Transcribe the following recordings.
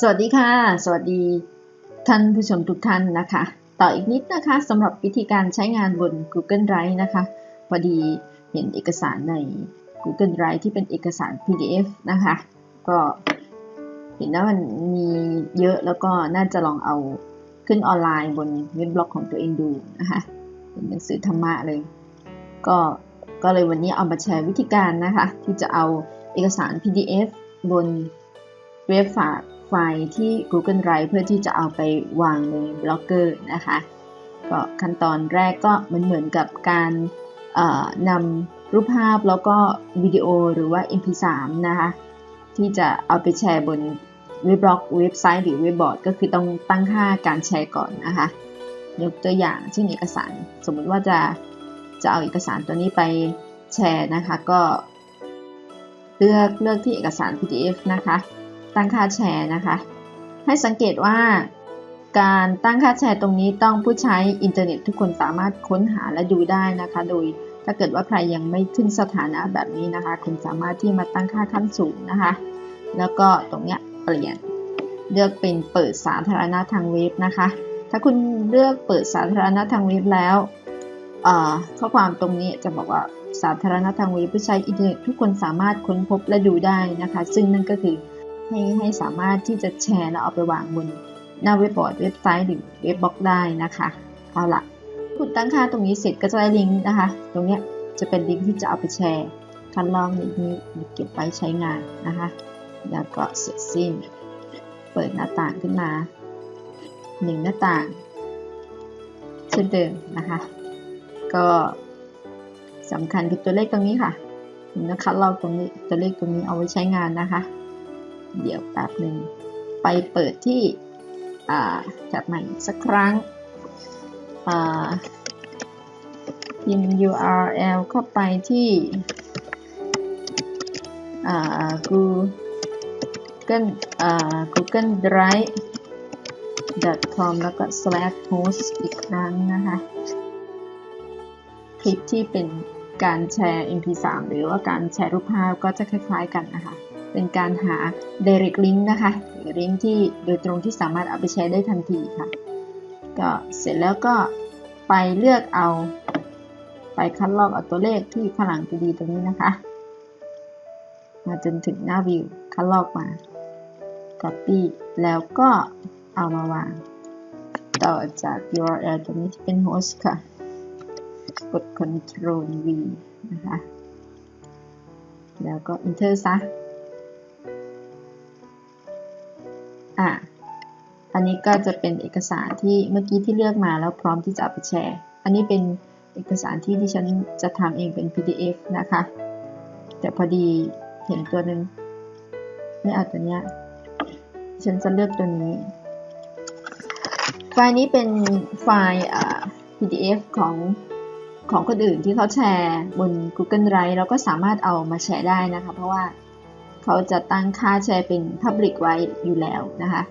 สวัสดีค่ะ สวัสดีท่านผู้ชมทุกท่านนะคะ ต่ออีกนิดนะคะสำหรับวิธีการใช้งานบน Google Drive นะคะพอดีเห็นเอกสารใน Google Drive ที่เป็นเอกสาร PDF นะคะ ก็เห็นว่ามันมีเยอะแล้วก็น่าจะลองเอาขึ้นออนไลน์บนเว็บบล็อกของตัวเองดูนะคะเป็นหนังสือธรรมะเลย ก็ก็เลยวันนี้เอามาแชร์วิธีการนะคะ ที่จะเอาเอกสาร PDF บนเว็บฝาก ไฟล์ที่ Google Drive เพื่อที่จะเอาไปวางในบล็อกเกอร์นะคะ ก็ขั้นตอนแรกก็เหมือนเหมือนกับการนำรูปภาพแล้วก็วิดีโอหรือว่า MP3 นะคะที่จะเอาไปแชร์บนเว็บบล็อกเว็บไซต์หรือเว็บบอร์ดก็คือต้องตั้งค่าการแชร์ก่อนนะคะ ยกตัวอย่างเช่นเอกสาร สมมุติว่าจะจะเอาเอกสารตัวนี้ไปแชร์นะคะ ก็ เลือกเลือกที่เอกสาร PDF นะคะ ตั้งค่าแชร์นะคะ ให้สังเกตว่าการตั้งค่าแชร์ตรงนี้ต้องผู้ใช้อินเทอร์เน็ตทุกคนสามารถค้นหาและดูได้นะคะ โดยถ้าเกิดว่าใครยังไม่ขึ้นสถานะแบบนี้นะคะ คุณสามารถที่มาตั้งค่าขั้นสูงนะคะ แล้วก็ตรงเนี้ยเปลี่ยนเลือกเป็นเปิดสาธารณะทางเว็บนะคะ ถ้าคุณเลือกเปิดสาธารณะทางเว็บแล้วข้อความตรงนี้จะบอกว่าสาธารณะทางเว็บผู้ใช้อินเทอร์เน็ตทุกคนสามารถค้นพบและดูได้นะคะ ซึ่งนั่นก็คือ ให้ให้สามารถที่จะแชร์แล้วเอาไปวางบนหน้าเว็บบอร์ดเว็บไซต์หรือเว็บบล็อกได้นะคะเอาละคุณตั้งค่าตรงนี้เสร็จก็จะได้ลิงก์นะคะ ตรงนี้จะเป็นลิงก์ที่จะเอาไปแชร์คัดลอกนี้เก็บไว้ใช้งานนะคะ แล้วก็เสร็จสิ้น เปิดหน้าต่างขึ้นมาหนึ่งหน้าต่าง เช่นเดิมนะคะ ก็สำคัญคือตัวเลขตรงนี้ค่ะนะคะเราตรงนี้ตัวเลขตรงนี้เอาไว้ใช้งานนะคะ เดี๋ยวแป๊บหนึ่งไปเปิดที่จับใหม่สักครั้งพิมพ์ URL เข้าไปที่ Google Google Drive com แล้วก็ slash host อีกครั้งนะคะ คลิปที่เป็นการแชร์ MP3 หรือว่าการแชร์รูปภาพก็จะคล้ายๆกันนะคะ เป็นการหา direct link นะคะหรือลิงก์ที่โดยตรงที่สามารถเอาไปแชร์ได้ทันทีค่ะ ก็เสร็จแล้วก็ไปเลือกเอา ไปคัดลอกเอาตัวเลขที่ข้างหลังตัวดีตรงนี้นะคะ มาจนถึงหน้าวิวคัดลอกมา copy แล้วก็เอามาวาง ต่อจาก URL ตรงนี้ที่เป็น host ค่ะ กด Ctrl V นะคะ แล้วก็ Enter ซะ อะอันนี้ก็จะเป็นเอกสารที่เมื่อกี้ที่เลือกมาแล้วพร้อมที่จะเอาไปแชร์ อันนี้เป็นเอกสารที่ดิฉันจะทำเองเป็น PDF นะคะ แต่พอดีเห็นตัวหนึ่งไม่เอาตัวเนี้ย ฉันจะเลือกตัวนี้ ไฟล์นี้เป็นไฟล์ PDF ของของคนอื่นที่เขาแชร์บน Google Drive เราก็สามารถเอามาแชร์ได้นะคะ เพราะว่า เขาจะตั้งค่าแชร์เป็น Public ไว้อยู่แล้วนะคะ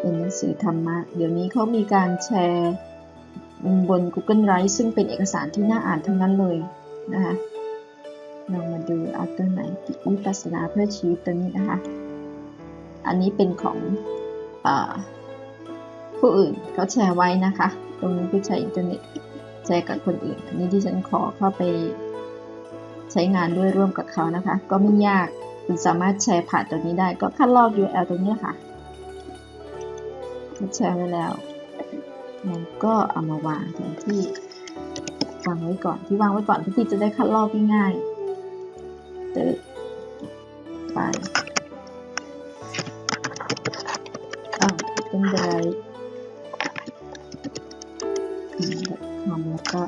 เป็นหนังสือธรรมะ เดี๋ยวนี้เขามีการแชร์บน Google Drive ซึ่งเป็นเอกสารที่น่าอ่านทั้งนั้นเลยนะคะลองมาดูเอาตัวไหนจิตวิปัสสนาเพื่อชีวิตตัวนี้นะคะ อันนี้เป็นของอผู้อื่นเขาแชร์ไว้นะคะ ตรงนี้ผู้ใช้อินเทอร์เน็ตแชร์กับคนอื่น อันนี้ที่ฉันขอเข้าไปใช้งานด้วยร่วมกับเขานะคะ ก็ไม่ยาก คุณสามารถแชร์ผ่านตัวนี้ได้ก็คัดลอก URL ตรงนี้ค่ะแชร์ไว้แล้วแล้วก็เอามาวางแทนที่วางไว้ก่อนที่วางไว้ก่อนเพื่อที่จะได้คัดลอกง่ายๆเติดไปอ้าวเป็นไรทำแล้วก็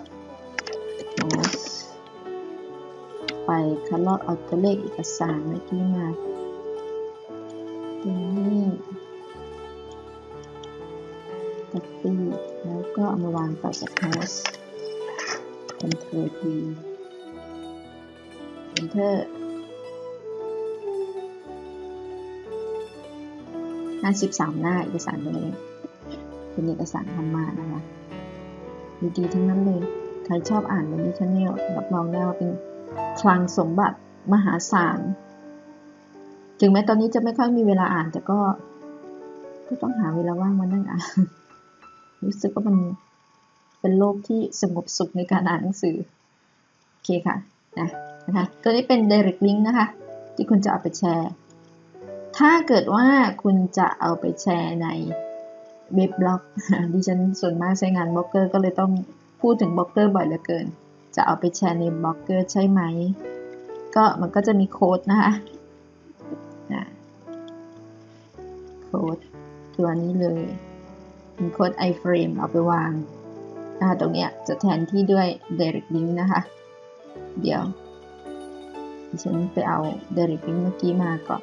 ไปคัดลอกเอาตัวเลขเอกสารเมื่อกี้มาตรงนี้ตัดปีแล้วก็เอามาวางต่อจากโพส Ctrl P Enter 53หน้าเอกสารตัวนี้เป็นเอกสารธรรมะนะคะดีๆทั้งนั้นเลย ใครชอบอ่านวันนี้ชาแนลรับรองได้ว่าเป็น คลังสมบัติมหาศาล ถึงแม้ตอนนี้จะไม่ค่อยมีเวลาอ่านแต่ก็ ก็ต้องหาเวลาว่างมานั่งอ่าน รู้สึกว่ามันเป็นโลกที่สงบสุขในการอ่านหนังสือ โอเคค่ะนะนะคะ ตัวนี้เป็น direct link นะคะ ที่คุณจะเอาไปแชร์ ถ้าเกิดว่าคุณจะเอาไปแชร์ในเว็บบล็อก ดิฉันส่วนมากใช้งานบล็อกเกอร์ก็เลยต้องพูดถึงบล็อกเกอร์บ่อยเหลือเกิน จะเอาไปแชร์ในบล็อกเกอร์ใช่ไหม ก็มันก็จะมีโค้ดนะคะนะโค้ดตัวนี้เลยมีโค้ด iframe เอาไปวางนะคะตรงเนี้ยจะแทนที่ด้วย direct link นะคะ เดี๋ยวฉันไปเอา direct link เมื่อกี้มาก่อน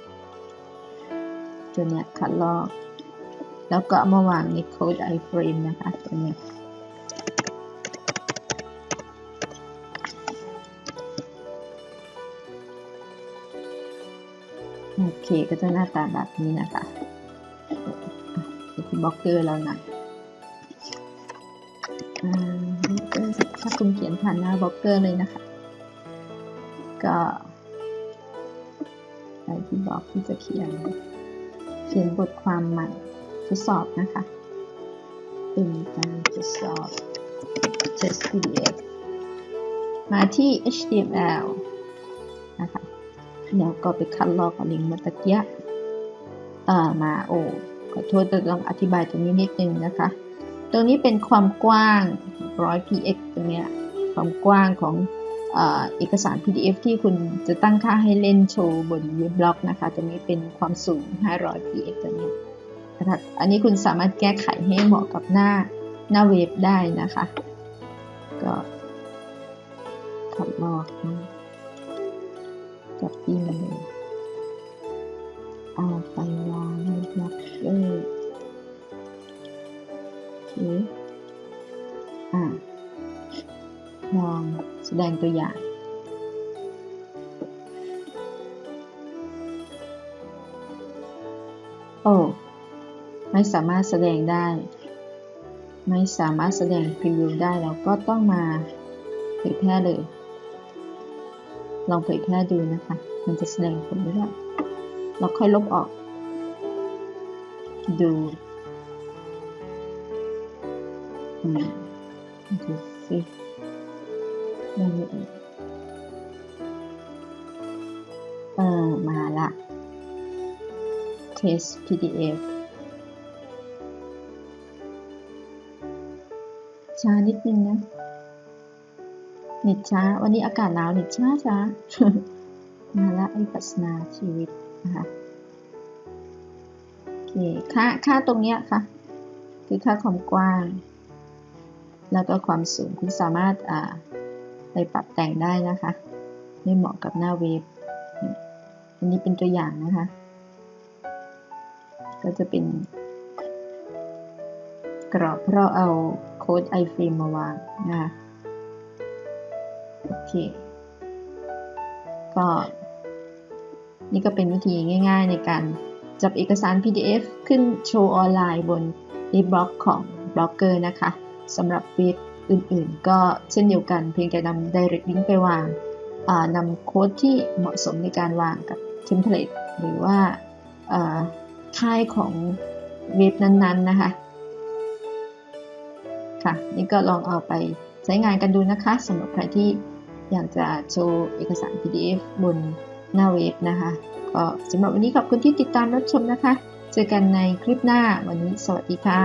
ตัวเนี้ยคัดลอก แล้วก็มาวางในโค้ด iframe นะคะตัวเนี้ย โอเคก็จะหน้าตาแบบนี้นะคะไปที่บล็อกเกอร์แล้วนะอ่าบล็อกเกอร์ถ้าคุณเขียนผ่านหน้าบล็อกเกอร์เลยนะคะ ก็ไปที่บล็อกที่จะเขียน เขียนบทความใหม่ทดสอบนะคะ เป็นการทดสอบ test PDF มาที่ HTML แล้วก็ไปคัดลอกกับลิงก์เมื่อตะเกียเอ่อมาโอ้ขอโทษต้องอธิบายตรงนี้นิดนึงนะคะ ตรงนี้เป็นความกว้าง100 px ตรงเนี้ยความกว้างของเอกสาร PDF ที่คุณจะตั้งค่าให้เล่นโชว์บนเว็บบล็อกนะคะตรงนี้เป็นความสูง 500 px ตรงนี้นะคะอันนี้คุณสามารถแก้ไขให้เหมาะกับหน้าหน้าเว็บได้นะคะ ก็คัดลอกนะ กับที่มาเลยเอาไปวางในบล็อกเกอร์โอเคอ่าลองแสดงตัวอย่างโอ้ไม่สามารถแสดงได้ ไม่สามารถแสดงพรีวิวได้เราก็ต้องมาเผยแพร่เลย ลองเผยแพร่ดูนะคะ มันจะแสดงผลหรือเปล่าเราค่อยลบออก ดูอืมดูสิดูเเออ มาละ test pdf ช้านิดนึงนะ เน็ตช้า วันนี้อากาศหนาวเน็ตช้าช้ามาละวิปัสนาชีวิตนะคะโอเคค่าค่าตรงเนี้ยค่ะ คือค่าความกว้าง แล้วก็ความสูงคุณสามารถอ่าไปปรับแต่งได้นะคะ ไม่เหมาะกับหน้าเว็บอันนี้เป็นตัวอย่างนะคะ ก็จะเป็น กรอบเพราะเอาโค้ด iframe มาวางนะคะ เคก็นี่ก็เป็นวิธีง่ายๆในการจับเอกสาร PDF ขึ้นโชว์ออนไลน์บนในบล็อกของบล็อกเกอร์นะคะสำหรับเว็บอื่นๆ ก็เช่นเดียวกันเพียงแต่นำ direct link ไปวางนำโค้ดที่เหมาะสมในการวางกับเทมเพลตหรือว่าค่ายของเว็บนั้นๆนะคะค่ะนี่ก็ลองเอาไปใช้งานกันดูนะคะสำหรับใครที่ อยากจะโชว์เอกสาร PDF บนหน้าเว็บนะคะ ก็สำหรับวันนี้ขอบคุณที่ติดตามรับชมนะคะ เจอกันในคลิปหน้าวันนี้สวัสดีค่ะ